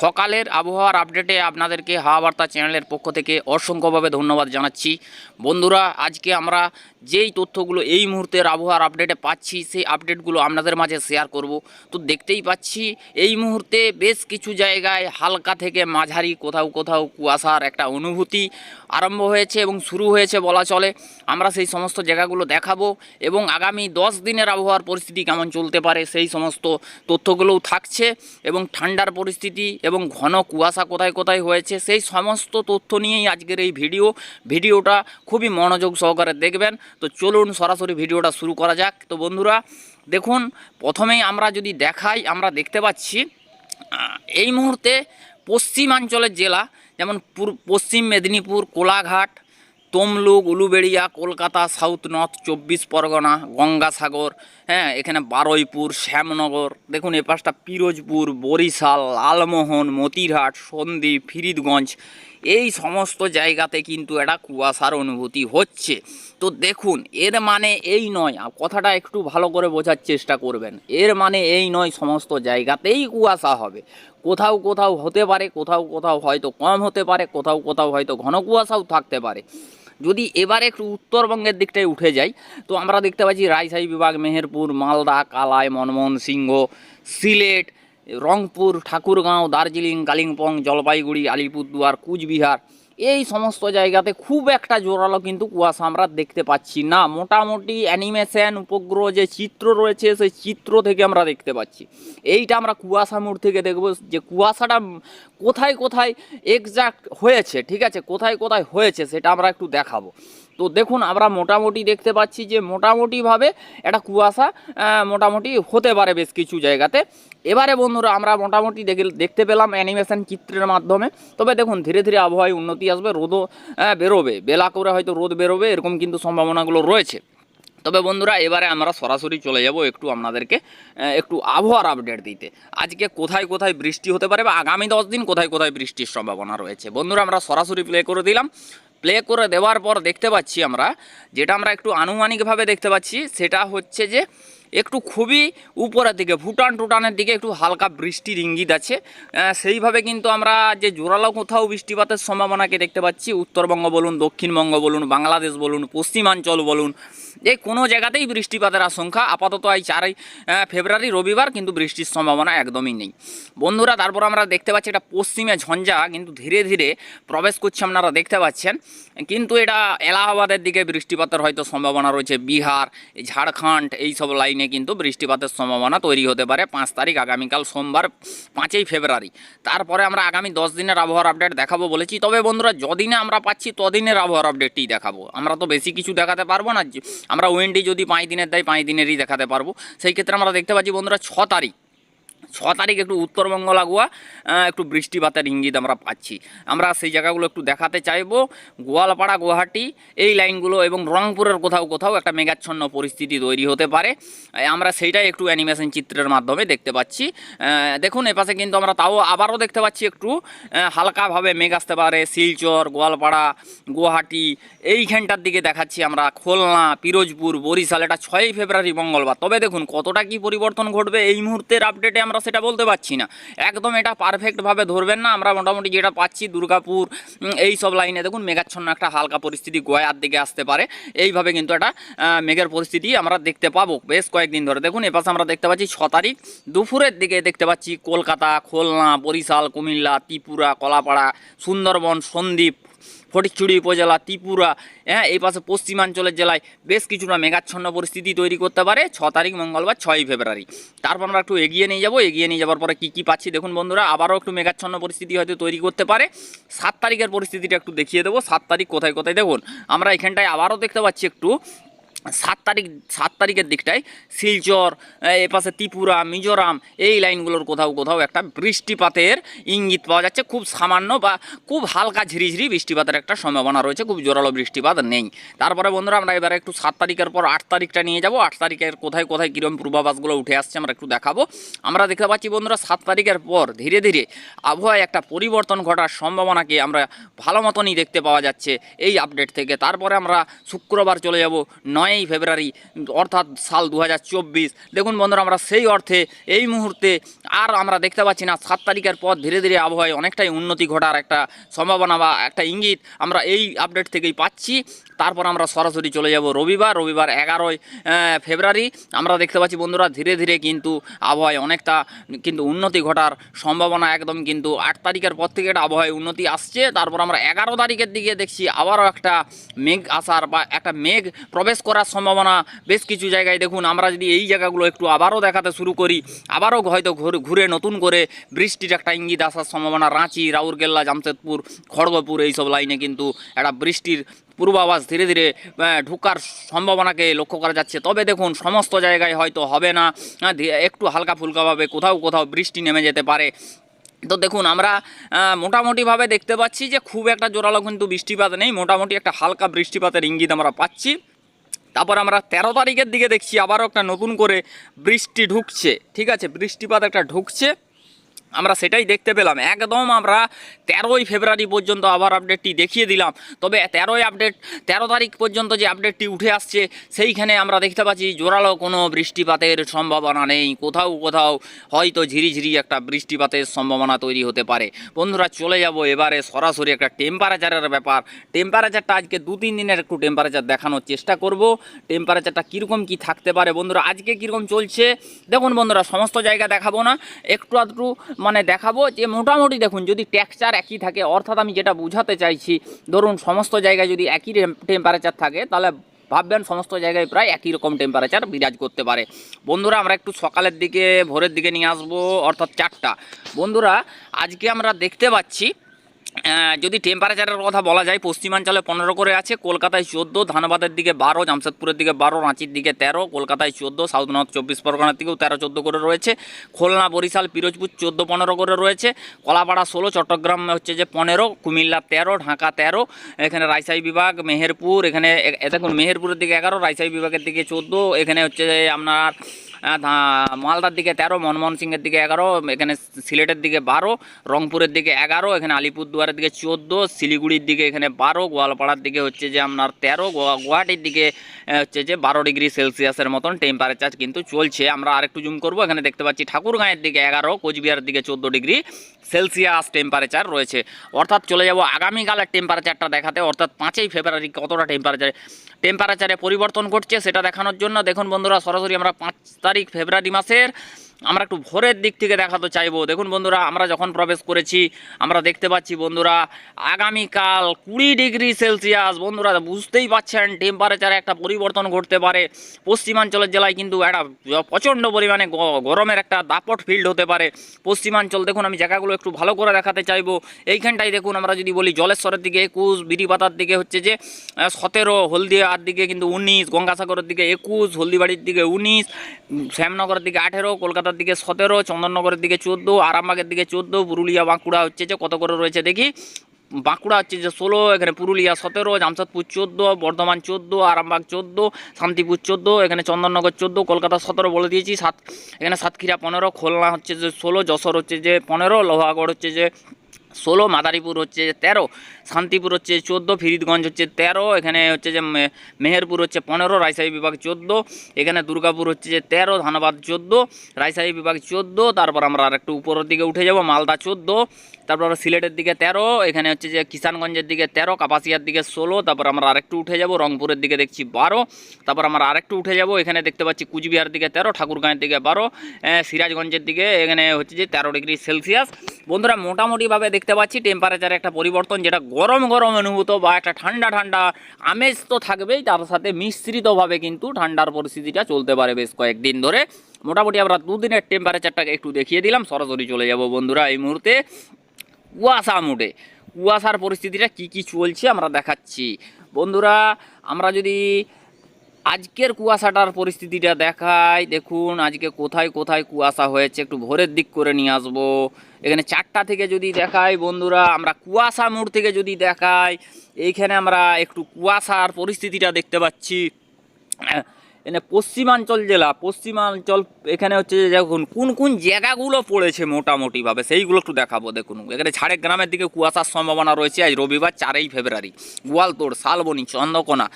সকালের আবহাওয়ার আপডেটে আপনাদেরকে হাওয়া বার্তা চ্যানেলের পক্ষ থেকে অসংখ্যভাবে ধন্যবাদ জানাচ্ছি। বন্ধুরা, আজকে আমরা যেই তথ্যগুলো এই মুহূর্তের আবহাওয়ার আপডেটে পাচ্ছি, সেই আপডেটগুলো আপনাদের মাঝে শেয়ার করব। তো দেখতেই পাচ্ছি, এই মুহূর্তে বেশ কিছু জায়গায় হালকা থেকে মাঝারি, কোথাও কোথাও কুয়াশার একটা অনুভূতি আরম্ভ হয়েছে এবং শুরু হয়েছে বলা চলে। আমরা সেই সমস্ত জায়গাগুলো দেখাবো এবং আগামী দশ দিনের আবহাওয়ার পরিস্থিতি কেমন চলতে পারে সেই সমস্ত তথ্যগুলোও থাকছে এবং ঠান্ডার পরিস্থিতি এবং ঘন কুয়াশা কোথায় কোথায় হয়েছে, সেই সমস্ত তথ্য নিয়েই আজকের এই ভিডিও। ভিডিওটা খুবই মনোযোগ সহকারে দেখবেন। তো চলুন সরাসরি ভিডিওটা শুরু করা যাক। তো বন্ধুরা, দেখুন, প্রথমেই আমরা যদি দেখাই, আমরা দেখতে পাচ্ছি এই মুহূর্তে পশ্চিমাঞ্চলের জেলা, যেমন পশ্চিম মেদিনীপুর, কোলাঘাট তমলুক, উলুবেড়িয়া, কলকাতা, সাউথ নর্থ, চব্বিশ পরগনা, গঙ্গাসাগর হ্যাঁ এখানে বারুইপুর, শ্যামনগর, দেখুন এ পাশটা পিরোজপুর, বরিশাল, লালমোহন, মতিরহাট, সন্দ্বীপ, ফিরিদগঞ্জ, এই সমস্ত জায়গাতে কিন্তু একটা কুয়াশার অনুভূতি হচ্ছে। তো দেখুন, এর মানে এই নয় কথাটা একটু ভালো করে বোঝার চেষ্টা করবেন, এর মানে এই নয় সমস্ত জায়গাতেই কুয়াশা হবে। কোথাও কোথাও হতে পারে, কোথাও কোথাও হয়তো কম হতে পারে, কোথাও কোথাও হয়তো ঘন কুয়াশাও থাকতে পারে। যদি এবারে একটু উত্তরবঙ্গের দিকটায় উঠে যাই, তো আমরা দেখতে পাচ্ছি রাজশাহী বিভাগ, মেহেরপুর, মালদা, কালাই, মনমোহন সিংহ, সিলেট, রংপুর, ঠাকুরগাঁও, দার্জিলিং, কালিম্পং, জলপাইগুড়ি, আলিপুরদুয়ার, কুচবিহার এই সমস্ত জায়গাতে খুব একটা জোরালো কিন্তু কুয়াশা আমরা দেখতে পাচ্ছি না। মোটামুটি অ্যানিমেশন উপগ্রহ যে চিত্র রয়েছে, সেই চিত্র থেকে আমরা দেখতে পাচ্ছি। এইটা আমরা কুয়াশা মোড় থেকে দেখব যে কুয়াশাটা কোথায় কোথায় এক্সাক্ট হয়েছে, ঠিক আছে? কোথায় কোথায় হয়েছে সেটা আমরা একটু দেখাবো। তো দেখুন, আমরা মোটামুটি দেখতে পাচ্ছি যে মোটামুটিভাবে একটা কুয়াশা মোটামুটি হতে পারে বেশ কিছু জায়গাতে। এবারে বন্ধুরা, আমরা মোটামুটি দেখে, দেখতে পেলাম অ্যানিমেশন চিত্রের মাধ্যমে। তবে দেখুন, ধীরে ধীরে আবহাওয়ায় উন্নতি আসবে, রোদও বেরোবে। বেলা করে হয়তো রোদ বেরোবে, এরকম কিন্তু সম্ভাবনাগুলো রয়েছে। তবে বন্ধুরা, এবারে আমরা সরাসরি চলে যাব একটু আপনাদেরকে একটু আবহাওয়ার আপডেট দিতে। আজকে কোথায় কোথায় বৃষ্টি হতে পারে বা আগামী দশ দিন কোথায় কোথায় বৃষ্টির সম্ভাবনা রয়েছে? বন্ধুরা, আমরা সরাসরি প্লে করে দিলাম। প্লে করে দেওয়ার পর দেখতে পাচ্ছি আমরা, যেটা আমরা একটু আনুমানিকভাবে দেখতে পাচ্ছি, সেটা হচ্ছে যে একটু খুবই উপরের দিকে, ভুটান টুটানের দিকে একটু হালকা বৃষ্টির ইঙ্গিত আছে। সেইভাবে কিন্তু আমরা যে জোরালো কোথাও বৃষ্টিপাতের সম্ভাবনাকে দেখতে পাচ্ছি, উত্তরবঙ্গ বলুন, দক্ষিণবঙ্গ বলুন, বাংলাদেশ বলুন, পশ্চিমাঞ্চল বলুন এই কোনো জায়গাতেই বৃষ্টিপাতের আশঙ্কা আপাতত এই চারই ফেব্রুয়ারি, রবিবার কিন্তু বৃষ্টির সম্ভাবনা একদমই নেই। বন্ধুরা, তারপর আমরা দেখতে পাচ্ছি এটা পশ্চিমে ঝঞ্ঝা, কিন্তু ধীরে ধীরে প্রবেশ করছে আপনারা দেখতে পাচ্ছেন। কিন্তু এটা এলাহাবাদের দিকে বৃষ্টিপাতের হয়তো সম্ভাবনা রয়েছে, বিহার, ঝাড়খণ্ড এই সব লাইনে কিন্তু বৃষ্টিপাতের সম্ভাবনা তৈরি হতে পারে পাঁচ তারিখ, আগামীকাল সোমবার পাঁচই ফেব্রুয়ারি। তারপরে আমরা আগামী দশ দিনের আবহাওয়ার আপডেট দেখাবো বলেছি। তবে বন্ধুরা, যদিনে আমরা পাচ্ছি, তদিনের আবহাওয়ার আপডেটটি দেখাবো। আমরা তো বেশি কিছু দেখাতে পারব না। আমরা উইন্ডি যদি পাঁচ দিনের দেয়, পাঁচ দিনেরই দেখাতে পারব। সেই ক্ষেত্রে আমরা দেখতে পাচ্ছি বন্ধুরা, ছ তারিখ। ছ তারিখ একটু উত্তরবঙ্গ লাগোয়া একটু বৃষ্টিপাতের ইঙ্গিত আমরা পাচ্ছি। আমরা সেই জায়গাগুলো একটু দেখাতে চাইব। গোয়ালপাড়া, গুয়াহাটি, এই লাইনগুলো এবং রংপুরের কোথাও কোথাও একটা মেঘাচ্ছন্ন পরিস্থিতি তৈরি হতে পারে। আমরা সেইটাই একটু অ্যানিমেশন চিত্রের মাধ্যমে দেখতে পাচ্ছি। দেখুন, এপাশে কিন্তু আমরা তাও আবারও দেখতে পাচ্ছি একটু হালকাভাবে মেঘ আসতে পারে। শিলচর, গোয়ালপাড়া, গুয়াহাটি, এইখানটার দিকে দেখাচ্ছি আমরা। খুলনা, পিরোজপুর, বরিশাল, এটা ছয়ই ফেব্রুয়ারি মঙ্গলবার। তবে দেখুন, কতটা কি পরিবর্তন ঘটবে এই মুহূর্তের আপডেটে আমরা সেটা বলতে পারছি না। একদম এটা পারফেক্টভাবে ধরবেন না, আমরা মোটামুটি যেটা পাচ্ছি দুর্গাপুর এই সব লাইনে দেখুন, মেঘাচ্ছন্ন একটা হালকা পরিস্থিতি গোয়ার দিকে আসতে পারে। এইভাবে কিন্তু একটা মেঘের পরিস্থিতি আমরা দেখতে পাবো বেশ কয়েকদিন ধরে। দেখুন এপাশে আমরা দেখতে পাচ্ছি ছ তারিখ, দুপুরের দিকে দেখতে পাচ্ছি কলকাতা, খুলনা, বরিশাল, কুমিল্লা, ত্রিপুরা, কলাপাড়া, সুন্দরবন, সন্দ্বীপ ফটিকছড়ি উপজেলা, ত্রিপুরা হ্যাঁ এই পাশে পশ্চিমাঞ্চলের জেলায় বেশ কিছুটা মেঘাচ্ছন্ন পরিস্থিতি তৈরি করতে পারে ছ তারিখ, মঙ্গলবার ছয়ই ফেব্রুয়ারি। তারপর আমরা একটু এগিয়ে নিয়ে যাব। এগিয়ে নিয়ে যাওয়ার পরে কী কী পাচ্ছি দেখুন বন্ধুরা, আবারও একটু মেঘাচ্ছন্ন পরিস্থিতি হয়তো তৈরি করতে পারে। সাত তারিখের পরিস্থিতিটা একটু দেখিয়ে দেবো। সাত তারিখ কোথায় কোথায় দেখুন, আমরা এখানটায় আবারও দেখতে পাচ্ছি একটু সাত তারিখ, সাত তারিখের দিকটায় শিলচর, এ পাশে ত্রিপুরা, মিজোরাম, এই লাইনগুলোর কোথাও কোথাও একটা বৃষ্টিপাতের ইঙ্গিত পাওয়া যাচ্ছে। খুব সামান্য বা খুব হালকা ঝিরিঝিরি বৃষ্টিপাতের একটা সম্ভাবনা রয়েছে, খুব জোরালো বৃষ্টিপাত নেই। তারপরে বন্ধুরা, আমরা এবারে একটু সাত তারিখের পর আট তারিখটা নিয়ে যাব। আট তারিখের কোথায় কোথায় কীরকম পূর্বাভাসগুলো উঠে আসছে আমরা একটু দেখাবো। আমরা দেখতে পাচ্ছি বন্ধুরা, সাত তারিখের পর ধীরে ধীরে আবহাওয়ায় একটা পরিবর্তন ঘটার সম্ভাবনাকে আমরা ভালো মতনই দেখতে পাওয়া যাচ্ছে এই আপডেট থেকে। তারপরে আমরা শুক্রবার চলে যাব, নয় নয়ই ফেব্রুয়ারি, অর্থাৎ সাল দু হাজার চব্বিশ। দেখুন বন্ধুরা, আমরা সেই অর্থে এই মুহূর্তে আর আমরা দেখতে পাচ্ছি না, সাত তারিখের পর ধীরে ধীরে আবহাওয়ায় অনেকটাই উন্নতি ঘটার একটা সম্ভাবনা বা একটা ইঙ্গিত আমরা এই আপডেট থেকেই পাচ্ছি। তারপর আমরা সরাসরি চলে যাব রবিবার। রবিবার এগারোই ফেব্রুয়ারি। আমরা দেখতে পাচ্ছি বন্ধুরা, ধীরে ধীরে কিন্তু আবহাওয়ায় অনেকটা কিন্তু উন্নতি ঘটার সম্ভাবনা একদম কিন্তু আট তারিখের পর থেকে একটা আবহাওয়ায় উন্নতি আসছে। তারপর আমরা এগারো তারিখের দিকে দেখছি আবারও একটা মেঘ আসার বা একটা মেঘ প্রবেশ করার সম্ভাবনা বেশ কিছু জায়গায়। দেখুন, আমরা যদি এই জায়গাগুলো একটু আবারও দেখাতে শুরু করি, আবারও হয়তো ঘুরে ঘুরে নতুন করে বৃষ্টির একটা ইঙ্গিত আসার সম্ভাবনা। রাঁচি, রাউরকেল্লা, জামশেদপুর, খড়গপুর, এইসব লাইনে কিন্তু একটা বৃষ্টির পূর্বাভাস ধীরে ধীরে ঢুকার সম্ভাবনাকে লক্ষ্য করা যাচ্ছে। তবে দেখুন, সমস্ত জায়গায় হয়তো হবে না। একটু হালকা ফুলকাভাবে কোথাও কোথাও বৃষ্টি নেমে যেতে পারে। তো দেখুন, আমরা মোটামুটিভাবে দেখতে পাচ্ছি যে খুব একটা জোরালো কিন্তু বৃষ্টিপাত নেই। মোটামুটি একটা হালকা বৃষ্টিপাতের ইঙ্গিত আমরা পাচ্ছি। তারপর আমরা তেরো তারিখের দিকে দেখছি আবারও একটা নতুন করে বৃষ্টি ঢুকছে। ঠিক আছে, বৃষ্টিপাত একটা ঢুকছে। আমরা সেটাই দেখতে পেলাম। একদম আমরা তেরোই ফেব্রুয়ারি পর্যন্ত আবার আপডেটটি দেখিয়ে দিলাম। তবে তেরোই আপডেট তেরো তারিখ পর্যন্ত যে আপডেটটি উঠে আসছে, সেইখানে আমরা দেখতে পাচ্ছি জোরালো কোনো বৃষ্টিপাতের সম্ভাবনা নেই। কোথাও কোথাও হয়তো ঝিরিঝিরি একটা বৃষ্টিপাতের সম্ভাবনা তৈরি হতে পারে। বন্ধুরা, চলে যাব এবারে সরাসরি একটা টেম্পারেচারের ব্যাপার। টেম্পারেচারটা আজকে দু, তিন দিনের একটু টেম্পারেচার দেখানোর চেষ্টা করব। টেম্পারেচারটা কীরকম কি থাকতে পারে বন্ধুরা, আজকে কীরকম চলছে? দেখুন বন্ধুরা, সমস্ত জায়গা দেখাবো না। একটু আধটু মানে দেখাবো যে মোটামুটি দেখুন, যদি টেক্সচার একই থাকে, অর্থাৎ আমি যেটা বোঝাতে চাইছি, ধরুন সমস্ত জায়গায় যদি একই টেম্পারেচার থাকে, তাহলে ভাববেন সমস্ত জায়গায় প্রায় একই রকম টেম্পারেচার বিরাজ করতে পারে। বন্ধুরা, আমরা একটু সকালের দিকে, ভোরের দিকে নিয়ে আসব, অর্থাৎ চারটা। বন্ধুরা, আজকে আমরা দেখতে পাচ্ছি যদি টেম্পারেচারের কথা বলা যায়, পশ্চিমাঞ্চলে পনেরো করে আছে, কলকাতায় চোদ্দ, ধানবাদের দিকে বারো, জামশেদপুরের দিকে বারো, রাঁচির দিকে তেরো, কলকাতায় চোদ্দ সাউথ নর্থ চব্বিশ পরগনার দিকেও তেরো, চোদ্দ করে রয়েছে। খুলনা, বরিশাল, পিরোজপুর চোদ্দ, পনেরো করে রয়েছে। কলাপাড়া ষোলো, চট্টগ্রাম হচ্ছে যে পনেরো, কুমিল্লা তেরো, ঢাকা তেরো, এখানে রাজশাহী বিভাগ, মেহেরপুর, এখানে দেখুন, মেহেরপুরের দিকে এগারো, রাজশাহী বিভাগের দিকে চোদ্দ, এখানে হচ্ছে আপনার মালদার দিকে তেরো, মনমোহন সিংয়ের দিকে এগারো, এখানে সিলেটের দিকে বারো, রংপুরের দিকে এগারো, এখানে আলিপুরদুয়ারের দিকে চোদ্দ, শিলিগুড়ির দিকে এখানে বারো, গোয়ালপাড়ার দিকে হচ্ছে যে আপনার তেরো, গোয়া- গুয়াহাটির দিকে হচ্ছে যে বারো ডিগ্রি সেলসিয়াসের মতন টেম্পারেচার কিন্তু চলছে। আমরা আরেকটু জুম করব, এখানে দেখতে পাচ্ছি ঠাকুরগাঁয়ের দিকে এগারো, কোচবিহারের দিকে চোদ্দ ডিগ্রি সেলসিয়াস টেম্পারেচার রয়েছে। অর্থাৎ চলে যাব আগামীকালের টেম্পারেচারটা দেখাতে, অর্থাৎ পাঁচই ফেব্রুয়ারি কতটা টেম্পারেচার টেম্পারেচারে পরিবর্তন ঘটছে সেটা দেখানোর জন্য দেখুন বন্ধুরা, সরাসরি আমরা পাঁচ তারিখ ফেব্রুয়ারি মাসের আমরা একটু ভোরের দিক থেকে দেখাতে চাইব। দেখুন বন্ধুরা, আমরা যখন প্রবেশ করেছি, আমরা দেখতে পাচ্ছি বন্ধুরা, আগামীকাল কুড়ি ডিগ্রি সেলসিয়াস। বন্ধুরা, বুঝতেই পাচ্ছেন টেম্পারেচারে একটা পরিবর্তন ঘটতে পারে। পশ্চিমাঞ্চলের জেলায় কিন্তু একটা প্রচণ্ড পরিমাণে গরমের একটা দাপট ফিল্ড হতে পারে। পশ্চিমাঞ্চল, দেখুন, আমি জায়গাগুলো একটু ভালো করে দেখাতে চাইব। এইখানটাই দেখুন, আমরা যদি বলি জলেশ্বরের দিকে একুশ, বিড়িপাতার দিকে হচ্ছে যে সতেরো, হলদিয়ার দিকে কিন্তু উনিশ, গঙ্গাসাগরের দিকে একুশ, হলদিবাড়ির দিকে উনিশ, শ্যামনগরের দিকে আঠেরো, কলকাতার দিকে সতেরো, চন্দননগরের দিকে চোদ্দ, আরামবাগের দিকে চোদ্দ, পুরুলিয়া, বাঁকুড়া হচ্ছে যে কত করে রয়েছে দেখি। বাঁকুড়া হচ্ছে যে ষোলো, এখানে পুরুলিয়া সতেরো, জামশেদপুর চোদ্দ, বর্ধমান চোদ্দ, আরামবাগ চোদ্দ, শান্তিপুর চোদ্দ, এখানে চন্দননগর চোদ্দ, কলকাতা সতেরো বলে দিয়েছি, সাত, এখানে সাতক্ষীরা পনেরো, খুলনা হচ্ছে যে ষোলো, যশোর হচ্ছে যে পনেরো, লোহাগড় হচ্ছে যে ষোলো, মাদারীপুর হচ্ছে তেরো, শান্তিপুর হচ্ছে চোদ্দ ফিরিদগঞ্জ হচ্ছে তেরো, এখানে হচ্ছে যে মেহেরপুর হচ্ছে পনেরো, রাজশাহী বিভাগ চোদ্দ, এখানে দুর্গাপুর হচ্ছে যে তেরো, ধানবাদ চোদ্দ, রাজশাহী বিভাগ চোদ্দ, তারপর আমরা আর একটু উপরের দিকে উঠে যাব, মালদা চোদ্দ, তারপর সিলেটের দিকে তেরো, এখানে হচ্ছে যে কিষানগঞ্জের দিকে তেরো, কাপাসিয়ার দিকে ষোলো, তারপর আমরা আরেকটু উঠে যাব, রংপুরের দিকে দেখছি বারো, তারপর আমরা আরেকটু উঠে যাব, এখানে দেখতে পাচ্ছি কুচবিহার দিকে তেরো, ঠাকুরগাঁয়ের দিকে বারো সিরাজগঞ্জের দিকে এখানে হচ্ছে যে তেরো ডিগ্রি সেলসিয়াস। বন্ধুরা, মোটামুটিভাবে দেখতে পাচ্ছি টেম্পারেচারে একটা পরিবর্তন যেটা গরম গরম অনুভূত বা একটা ঠান্ডা ঠান্ডা আমেজ তো থাকবেই, তার সাথে মিশ্রিতভাবে কিন্তু ঠান্ডার পরিস্থিতিটা চলতে পারে বেশ কয়েকদিন ধরে। মোটামুটি আমরা দুদিনের টেম্পারেচারটাকে একটু দেখিয়ে দিলাম, সরাসরি চলে যাব বন্ধুরা এই মুহূর্তে কুয়াশা মুডে। কুয়াশার পরিস্থিতিটা কি কি চলছে আমরা দেখাচ্ছি। বন্ধুরা, আমরা যদি আজকের কুয়াশাটার পরিস্থিতিটা দেখায় দেখুন, আজকে কোথায় কোথায় কুয়াশা হয়েছে, একটু ভোরের দিক করে নিয়ে আসব। এখানে চারটা থেকে যদি দেখাই, বন্ধুরা, আমরা কুয়াশা মোড় থেকে যদি দেখাই, এইখানে আমরা একটু কুয়াশার পরিস্থিতিটা দেখতে পাচ্ছি। এখানে পশ্চিমাঞ্চল জেলা, পশ্চিমাঞ্চল এখানে হচ্ছে যে দেখুন, কোন কোন জায়গাগুলো পড়েছে মোটামুটিভাবে, সেইগুলো একটু দেখাবো, দেখুন। এখানে ঝাড়গ্রামের দিকে কুয়াশার সম্ভাবনা রয়েছে, আজ রবিবার চারই ফেব্রুয়ারি। গোয়ালতোড়, শালবনি, চন্দ্রকোনা,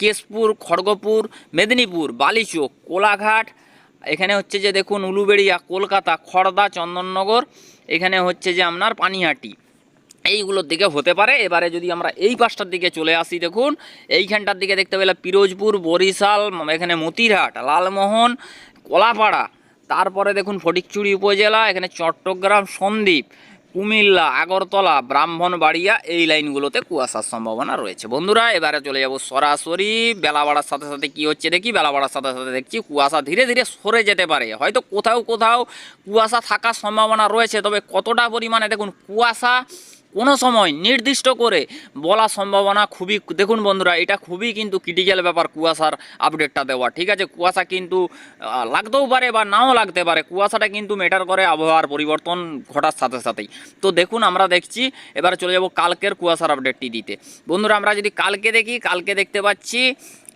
কেশপুর, খড়গপুর, মেদিনীপুর, বালিচোক, কোলাঘাট, এখানে হচ্ছে যে দেখুন, উলুবেড়িয়া, কলকাতা, খড়দা, চন্দননগর, এখানে হচ্ছে যে আপনার পানিহাটি। এইগুলোর দিকে হতে পারে। এবারে যদি আমরা এই পাশটার দিকে চলে আসি, দেখুন, এইখানটার দিকে দেখতে পেলে পিরোজপুর, বরিশাল, এখানে মতিরহাট, লালমোহন, কলাপাড়া, তারপরে দেখুন ফটিকচুরি উপজেলা, এখানে চট্টগ্রাম, সন্দ্বীপ, কুমিল্লা, আগরতলা, ব্রাহ্মণবাড়িয়া, এই লাইনগুলোতে কুয়াশার সম্ভাবনা রয়েছে। বন্ধুরা, এবারে চলে যাব সরাসরি। বেলা বাড়ার সাথে সাথে কি হচ্ছে দেখি? বেলা বাড়ার সাথে সাথে দেখছি কুয়াশা ধীরে ধীরে সরে যেতে পারে। হয়তো কোথাও কোথাও কুয়াশা থাকার সম্ভাবনা রয়েছে, তবে কতটা পরিমাণে দেখুন কুয়াশা কোনো সময় নির্দিষ্ট করে বলা সম্ভাবনা খুবই, দেখুন বন্ধুরা, এটা খুবই কিন্তু ক্রিটিক্যাল ব্যাপার কুয়াশার আপডেটটা দেওয়া, ঠিক আছে? কুয়াশা কিন্তু লাগতেও পারে বা নাও লাগতে পারে, কুয়াশাটা কিন্তু মেটার করে আবহাওয়ার পরিবর্তন ঘটার সাথে সাথেই। তো দেখুন, আমরা দেখছি, এবারে চলে যাব কালকের কুয়াশার আপডেটটি দিতে। বন্ধুরা, আমরা যদি কালকে দেখি, কালকে দেখতে পাচ্ছি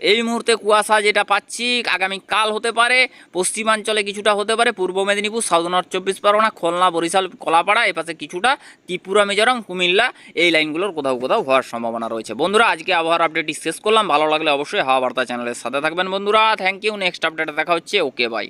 এই মুহূর্তে কুয়াশা যেটা পাচ্ছি, আগামী কাল হতে পারে, পশ্চিমাঞ্চলে কিছুটা হতে পারে, পূর্ব মেদিনীপুর, সাউথ নর্থ চব্বিশ পরগনা, খুলনা, বরিশাল, কলাপাড়া, এপাশে কিছুটা ত্রিপুরা, মিজোরাম, কুমিল্লা, এই লাইনগুলোর কোথাও কোথাও হওয়ার সম্ভাবনা রয়েছে। বন্ধুরা, আজকে আবহাওয়ার আপডেটটি শেষ করলাম। ভালো লাগলে অবশ্যই হাওয়া বার্তা চ্যানেলের সাথে থাকবেন বন্ধুরা। থ্যাংক ইউ নেক্সট আপডেটে দেখা হচ্ছে। Okay bye